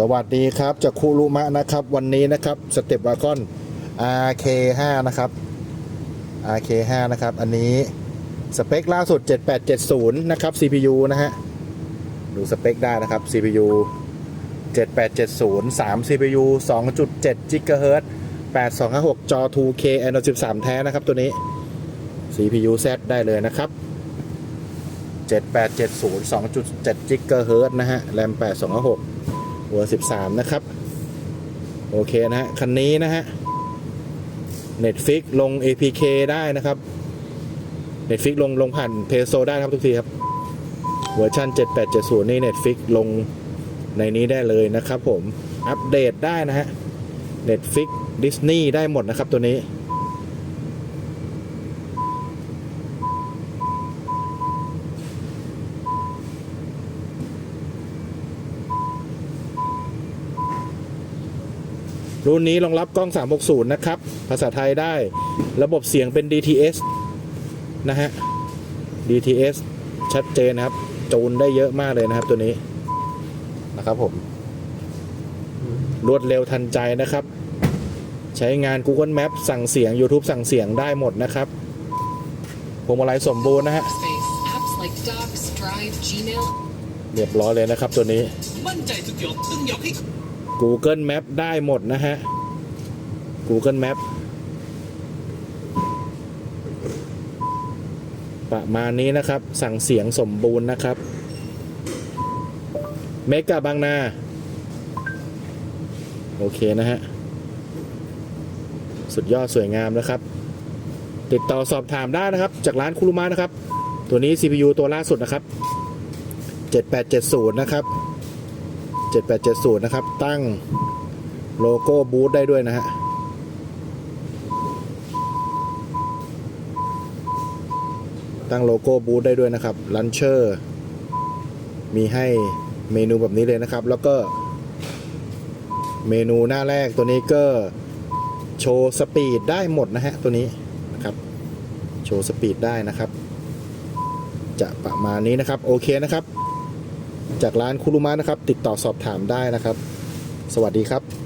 สวัสดีครับจากคูรุมะนะครับ วันนี้นะครับสเต็ปวากอน RK5 นะครับ RK5 นะครับ อันนี้สเปคล่าสุด 7870 นะครับ CPU นะฮะ ดูสเปคได้นะครับ CPU 7870 3 CPU 2.7 GHz 8256 จอ 2K Android 13 แท้นะครับตัวนี้ CPU Z ได้เลยนะครับ 7870 2.7 GHz นะฮะแรม8256 หัว 13 นะครับ โอเคนะฮะ คันนี้นะฮะ Netflix ลง APK ได้นะครับ Netflix ลงลงผ่านเพโซได้ครับทุกทีครับ เวอร์ชัน7870 นี่ Netflix ลงในนี้ได้เลยนะครับผม อัปเดตได้นะฮะ Netflix Disney ได้หมดนะครับตัวนี้ รุ่นนี้รองรับกล้อง 360 นะครับ ภาษาไทยได้ ระบบเสียงเป็น DTS นะฮะ DTS ชัดเจนนะครับ จูนได้เยอะมากเลยนะครับตัวนี้ นะครับผม รวดเร็วทันใจนะครับ ใช้งาน Google Map สั่งเสียง YouTube สั่งเสียงได้หมดนะครับพวงมาลัยสมบูรณ์นะฮะ like Docs, Drive, เรียบร้อยเลยนะครับตัวนี้ มั่นใจทุกหยดต้องยกให้ Google Map ได้หมดนะฮะ Google Map ประมาณนี้นะครับ สั่งเสียงสมบูรณ์นะครับ เมกะบางนา โอเคนะฮะ สุดยอดสวยงามนะครับ ติดต่อสอบถามได้นะครับ จากร้านคุรุมะนะครับ ตัวนี้ CPU ตัวล่าสุดนะครับ 7870 นะครับ 7870 นะครับ ตั้งโลโก้บูธได้ด้วยนะฮะตั้งโลโก้บูธได้ด้วยนะครับลันเชอร์มีให้เมนูแบบนี้เลยนะครับ แล้วก็ เมนูหน้าแรกตัวนี้ก็ โชว์สปีดได้หมดนะฮะ ตัวนี้นะครับ โชว์สปีดได้นะครับ จะประมาณนี้นะครับ โอเคนะครับ จากร้านคุรุมะนะครับ ติดต่อสอบถามได้นะครับ สวัสดีครับ